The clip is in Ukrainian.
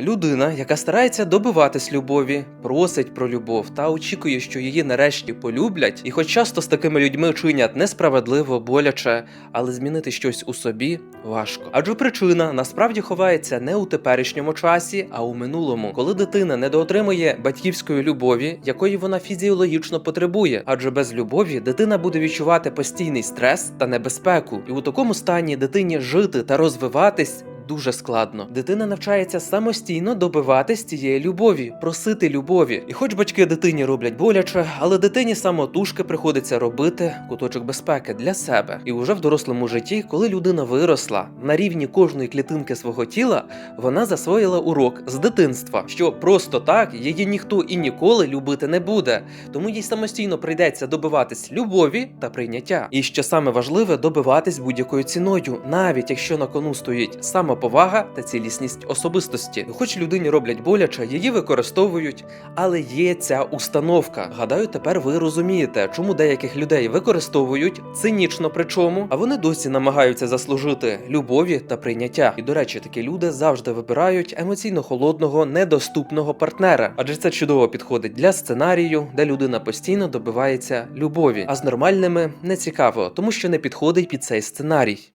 Людина, яка старається добиватись любові, просить про любов та очікує, що її нарешті полюблять, і хоч часто з такими людьми чинять несправедливо, боляче, але змінити щось у собі важко. Адже причина насправді ховається не у теперішньому часі, а у минулому, коли дитина недоотримує батьківської любові, якої вона фізіологічно потребує. Адже без любові дитина буде відчувати постійний стрес та небезпеку, і у такому стані дитині жити та розвиватись дуже складно. Дитина навчається самостійно добиватись цієї любові, просити любові. І хоч батьки дитині роблять боляче, але дитині самотужки приходиться робити куточок безпеки для себе. І уже в дорослому житті, коли людина виросла на рівні кожної клітинки свого тіла, вона засвоїла урок з дитинства, що просто так її ніхто і ніколи любити не буде. Тому їй самостійно прийдеться добиватись любові та прийняття. І що саме важливе, добиватись будь-якою ціною, навіть якщо на кону стоїть самоповага та цілісність особистості. Хоч людині роблять боляче, її використовують, але є ця установка. Гадаю, тепер ви розумієте, чому деяких людей використовують цинічно, причому, а вони досі намагаються заслужити любові та прийняття. І до речі, такі люди завжди вибирають емоційно холодного, недоступного партнера, адже це чудово підходить для сценарію, де людина постійно добивається любові, а з нормальними не цікаво, тому що не підходить під цей сценарій.